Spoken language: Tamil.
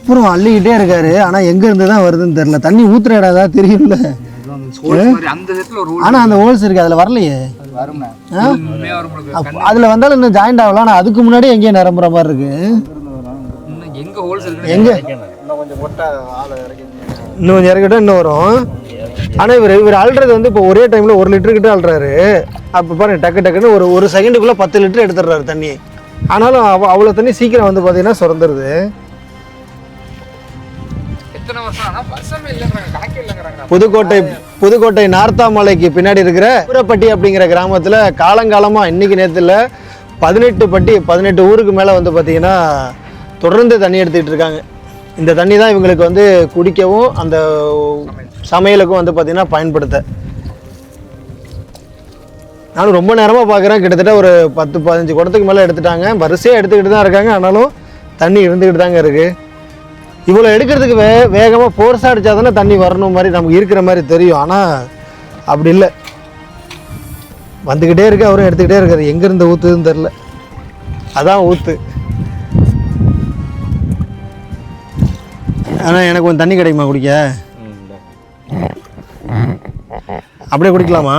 அப்புறம் அள்ளிக்கிட்டே இருக்காரு. ஆனால் எங்கேருந்து தான் வருதுன்னு தெரில தண்ணி ஊற்றுற இடம் ஏதாவது தெரியும்ல? அந்த இடத்துல ஒரு ஆனால் அந்த ஹோல்ஸ் இருக்குது அதில் வரலையே. அதில் வந்தாலும் இன்னும் ஜாயிண்ட் ஆகலாம். ஆனால் அதுக்கு முன்னாடி எங்கேயும் நிரம்புற மாதிரி இருக்கு. இன்னும் எங்க ஹோல்ஸ் இருக்கு எங்க? இன்னும் கொஞ்சம் இறக்கிட்டா இன்னும் வரும். ஆனால் இவர் இவர் அல்றது வந்து இப்போ ஒரே டைமில் ஒரு லிட்டர் கிட்ட அல்றாரு அப்போ பாருங்க டக்கு டக்குன்னு ஒரு ஒரு செகண்டுக்குள்ளே பத்து லிட்டர் எடுத்துடுறாரு தண்ணி. ஆனாலும் அவ அவ்வளோ தண்ணி சீக்கிரம் வந்து பார்த்தீங்கன்னா சுரந்துருது. எத்தனை வருஷம் ஆனா வருஷமே இல்லைங்கிறாங்க கணக்கே இல்லைங்கிறாங்க. புதுக்கோட்டை புதுக்கோட்டை நார்த்தாமலைக்கு பின்னாடி இருக்கிற ஊரப்பட்டி அப்படிங்கிற கிராமத்தில் காலங்காலமாக இன்னைக்கு நேரத்தில் பதினெட்டு பட்டி பதினெட்டு ஊருக்கு மேலே வந்து பார்த்தீங்கன்னா தொடர்ந்து தண்ணி எடுத்துக்கிட்டு இருக்காங்க. இந்த தண்ணி தான் இவங்களுக்கு வந்து குடிக்கவும் அந்த சமையலுக்கும் வந்து பார்த்தீங்கன்னா பயன்படுத்த. நானும் ரொம்ப நேரமாக பார்க்குறேன் கிட்டத்தட்ட ஒரு பத்து பதினஞ்சு குடத்துக்கு மேலே எடுத்துட்டாங்க. வரிசையாக எடுத்துக்கிட்டு தான் இருக்காங்க. ஆனாலும் தண்ணி இருந்துக்கிட்டு தாங்க இருக்குது இவ்வளோ எடுக்கிறதுக்கு வே வேகமாக ஃபோர்ஸாக அடித்தா தானே தண்ணி வரணும் மாதிரி நமக்கு இருக்கிற மாதிரி தெரியும். ஆனால் அப்படி இல்லை. வந்துக்கிட்டே இருக்கு அவரும் எடுத்துக்கிட்டே இருக்காரு. எங்கேருந்து ஊற்றுதுன்னு தெரில அதான் ஊற்று ஆனால் எனக்கு கொஞ்சம் தண்ணி கிடைக்குமா குடிக்க? அப்படியே குடிக்கலாமா?